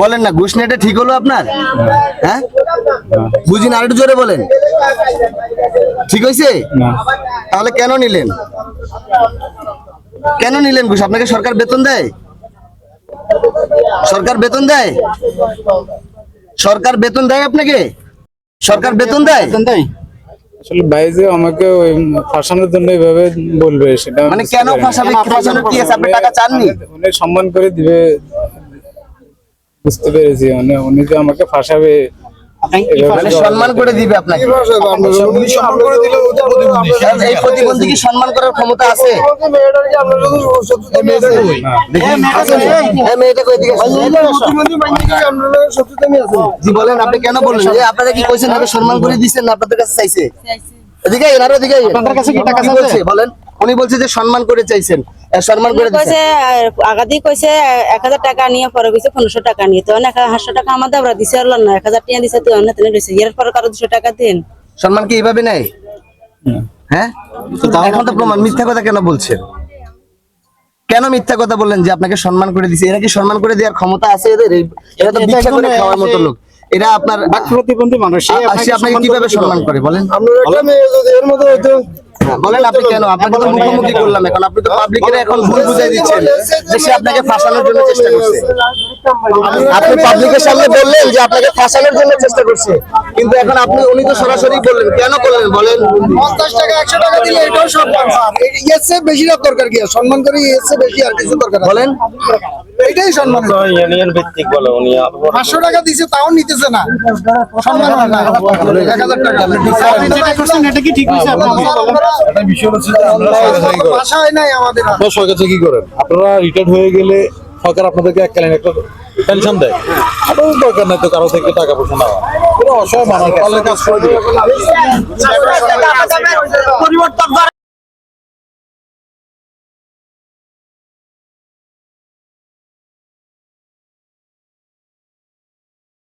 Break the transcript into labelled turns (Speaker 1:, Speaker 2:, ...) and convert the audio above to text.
Speaker 1: বলেন না ঘুষ নেটা ঠিক হলো আপনার? হ্যাঁ? বুঝিন আর একটু জোরে বলেন। ঠিক হয়েছে তাহলে কেন নিলেন? কেন নিলেন ঘুষ? আপনাকে সরকার বেতন দেয়? সরকার বেতন দেয়? সরকার বেতন দেয় আপনাকে? সরকার বেতন দেয়?
Speaker 2: আসলে বাইরে আমাকে ওই ফাঁসানোর জন্য এইভাবে বলবে সেটা
Speaker 1: মানে কেন ফাঁসাবে? ফাঁসানোর কি আছে? আপনি টাকা চাননি?
Speaker 2: উনি সম্মান করে দিবে। বুঝতে পেরেছি মানে উনি যে আমাকে ফাঁসাবে।
Speaker 1: মানে
Speaker 2: তো-
Speaker 1: সম্মান করে দিবে আপনাকে? এই প্রতিবন্ধী কি সম্মান করার ক্ষমতা আছে। জি বলেন আপনি কেন বললেন? যে আপনারা কি কইছেন আপনি সম্মান করে দিচ্ছেন আপনাদের কাছে চাইছে? এদিকে আরও এদিকে আইন।
Speaker 3: আপনাদের কাছে কি টাকা
Speaker 1: বলছে? বলেন। উনি বলছে যে সম্মান করে চাইছেন। সম্মান করে
Speaker 4: কইছে আগাদি কইছে এক হাজার টাকা নিয়ে পরে কইছে পনেরোশো টাকা নিয়ে। তো অনেক হাজার টাকা আমাদের আমরা দিছে আর না। এক হাজার টাকা দিছে তো অনেক তেনে রয়েছে এর পরে কারও দুশো টাকা দিন।
Speaker 1: সম্মান কি এইভাবে নেয় হ্যাঁ? এখন তো প্রমাণ। মিথ্যা কথা কেন বলছেন? কেন মিথ্যা কথা বললেন যে আপনাকে সম্মান করে দিছে? এরা কি সম্মান করে দেওয়ার ক্ষমতা আছে এদের? এরা তো ভিক্ষা করে খাওয়ার মতো লোক। এরা আপনার
Speaker 3: প্রতিবন্ধী মানুষ
Speaker 1: আপনাকে কীভাবে সম্মান করে বলেন? হ্যাঁ, বলেন আপনি কেন? আপনাকে তো মুখোমুখি করলাম এখন। আপনি তো পাবলিকের এখন ভুল বুঝাই দিচ্ছেন যে সে আপনাকে ফাঁসানোর জন্য চেষ্টা করছে। আপনি পাবলিকের সামনে বললেন যে আপনাকে ফাঁসানোর জন্য চেষ্টা করছে। কিন্তু এখন আপনি উনি তো সরাসরি বললেন। কেন করলেন? বলেন।
Speaker 5: পঞ্চাশ টাকা একশো টাকা দিলে এটাও সম্মান এর চেয়ে বেশি দরকার কি? সম্মান করে এর চেয়ে বেশি আর কিছু দরকার
Speaker 1: বলেন।
Speaker 5: এটাই সম্মান।
Speaker 6: ইউনিয়ন ভিত্তিক বলে উনি
Speaker 5: পাঁচশো টাকা দিছে তাও নিতেছে না। সম্মান হয় না। এক হাজার টাকা।
Speaker 3: আপনি যেটা করছেন এটা কি ঠিক হয়েছে আপনাকে
Speaker 5: ভাষা হয় নাই আমাদের
Speaker 7: আপনারা সরকার কি করেন? আপনারা রিটায়ার্ড হয়ে গেলে সরকার আপনাদেরকে এককালীন একটা পেনশন দেয়। আপনাদের দরকার নাই তো কারও থেকে টাকা পয়সা নেওয়া। পুরো অসহায় মানুষ। পারলে কাজ করে দিবে